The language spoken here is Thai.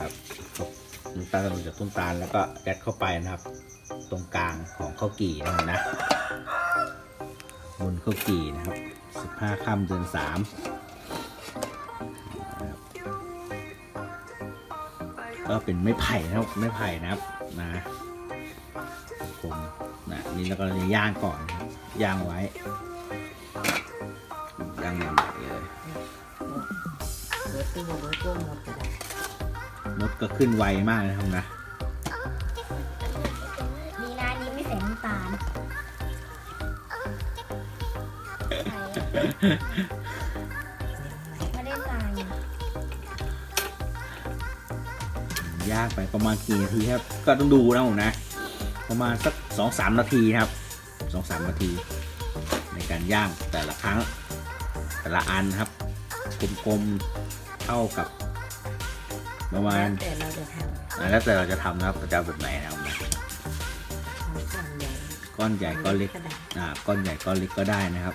ครับน้ำตาลหล่นจากต้นตาลแล้วก็ยัดเข้าไปนะครับ ตรงกลางของข้าวกี่นะครับนะบนข้าวกี่นะครับสิบห้าค่ำเดือนสามก็เป็นไม้ไผ่นะครับไม้ไผ่นะครับนะผมนะนี่แล้วก็จะย่างก่อนนะครับย่างไว้ย่างใหม่ๆเลยเดี๋ยวตู้เดี๋ยวตู้หมดได้ มดก็ขึ้นไวมากนะครับนะมีร้านนี้ไม่ใส่น้ำตาลไม่ได้ใส่ย่างไปประมาณกี่นาทีครับ ก็ต้องดูนะผมนะ ประมาณสักสองสามนาทีนะครับสองสามนาที ในการย่างแต่ละครั้งแต่ละอันครับกลมๆเท่ากับ ประมาณแต่เราจะทแล้วแต่เราจะทำนะครับจะเอาแบบไหนนะครับนะำก้อนใหญ่ก้อนใหญ่ก้อนเล็กก็ได้อ่าก้อนใหญ่ก้อนเล็กก็ได้นะครับ